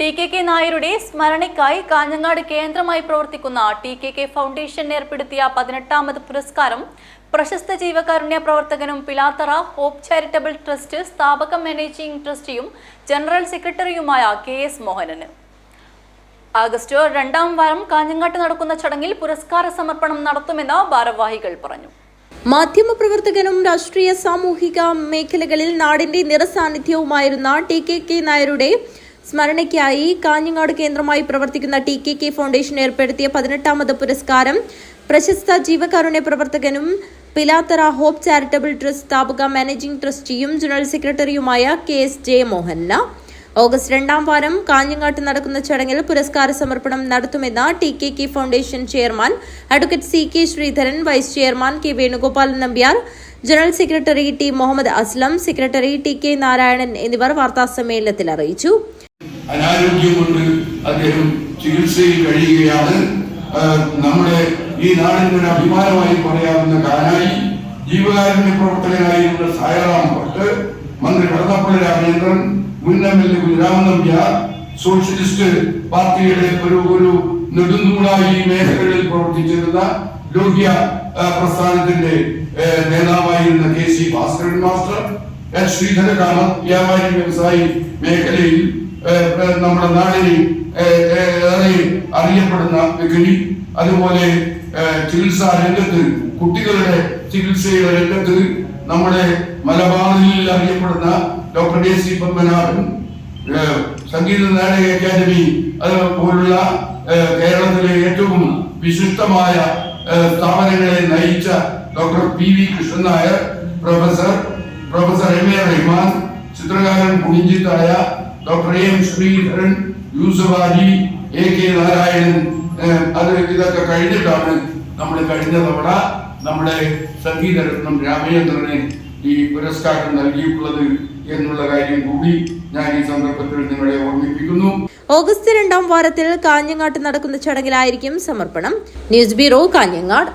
T K K നായരുടെ സ്മരണയ്ക്കായി കാഞ്ഞങ്ങാട് കേന്ദ്രമായി പ്രവർത്തിക്കുന്ന ടി കെ കെ ഫൗണ്ടേഷൻ ഏർപ്പെടുത്തിയ പതിനെട്ടാമത് പുരസ്കാരം പ്രശസ്ത ജീവകാരുണ്യ പ്രവർത്തകനും പിലാത്തറ ഹോപ്പ് ചാരിറ്റബിൾ ട്രസ്റ്റ് സ്ഥാപക മാനേജിംഗ് ട്രസ്റ്റിയും ജനറൽ സെക്രട്ടറിയുമായ കെ എസ് മോഹനന്. ആഗസ്റ്റ് രണ്ടാം വാരം കാഞ്ഞങ്ങാട്ട് നടക്കുന്ന ചടങ്ങിൽ പുരസ്കാര സമർപ്പണം നടത്തുമെന്ന് ഭാരവാഹികൾ പറഞ്ഞു. മാധ്യമപ്രവർത്തകനും രാഷ്ട്രീയ സാമൂഹിക മേഖലകളിൽ നാടിന്റെ നിറസാന്നിധ്യവുമായിരുന്ന ടി കെ കെ നായരുടെ സ്മരണയ്ക്കായി കാഞ്ഞങ്ങാട് കേന്ദ്രമായി പ്രവർത്തിക്കുന്ന ടി കെ കെ ഫൗണ്ടേഷൻ ഏർപ്പെടുത്തിയ പതിനെട്ടാമത് പുരസ്കാരം പ്രശസ്ത ജീവകാരുണ്യ പ്രവർത്തകനും പിലാത്തറ ഹോപ്പ് ചാരിറ്റബിൾ ട്രസ്റ്റ് സ്ഥാപക മാനേജിംഗ് ട്രസ്റ്റിയും ജനറൽ സെക്രട്ടറിയുമായ കെ എസ് ജെ ജയമോഹന് ഓഗസ്റ്റ് രണ്ടാം വാരം കാഞ്ഞങ്ങാട്ട് നടക്കുന്ന ചടങ്ങിൽ പുരസ്കാര സമർപ്പണം നടത്തുമെന്ന് T K K foundation chairman advocate C K Sreedharan vice chairman K Venugopalan Nambiar general secretary T Muhammad Aslam secretary T K Narayanan എന്നിവർ വാർത്താസമ്മേളനത്തിൽ അറിയിച്ചു. അനാരോഗ്യം കൊണ്ട് അദ്ദേഹം ചികിത്സയിൽ കഴിയുകയാണ്. നമ്മുടെ ഈ നാടിന്റെ ഒരു അഭിമാനമായി പറയാവുന്ന കാനായി ജീവകാരുണ്യ പ്രവർത്തകനായിരുന്ന സായറാം ഭട്ട് മന്ത്രി കടന്നപ്പള്ളി രാമചന്ദ്രൻ മുൻ M L A Kunhiraman Nambiar socialist പാർട്ടിയുടെ ഒരു ഒരു നെടുന്തൂണായി ഈ മേഖലകളിൽ പ്രവർത്തിച്ചിരുന്ന ലോക്യ പ്രസ്ഥാനത്തിന്റെ നേതാവായിരുന്ന K C Bhaskaran master Sreedhara Kamath വ്യാപാരി വ്യവസായി മേഖലയിൽ നമ്മുടെ നാടിന് ഏറെ അറിയപ്പെടുന്ന വ്യക്തി. അതുപോലെ ചികിത്സാ രംഗത്ത് കുട്ടികളുടെ ചികിത്സയുടെ രംഗത്ത് നമ്മുടെ മലബാറിൽ അറിയപ്പെടുന്ന doctor D C Padmanabhan Sangeetha Nataka academy പോലുള്ള കേരളത്തിലെ ഏറ്റവും വിശുദ്ധമായ സ്ഥാപനങ്ങളെ നയിച്ച doctor P V Krishnan Nair professor professor M A Rahman ചിത്രകാരൻ Punichithaya doctor M Sreedharan Ali A K Narayanan അത് ഇതൊക്കെ കഴിഞ്ഞിട്ടാണ് നമ്മൾ കഴിഞ്ഞ തവണ നമ്മുടെ സംഗീതരത്നം രാമചന്ദ്രന് ഈ പുരസ്കാരം നൽകിയിട്ടുള്ളത് എന്നുള്ള കാര്യം കൂടി ഞാൻ ഈ സന്ദർഭത്തിൽ നിങ്ങളെ ഓർമ്മിപ്പിക്കുന്നു. ഓഗസ്റ്റ് രണ്ടാം വാരത്തിൽ കാഞ്ഞങ്ങാട്ട് നടക്കുന്ന ചടങ്ങിലായിരിക്കും സമർപ്പണം. News bureau Kanhangad.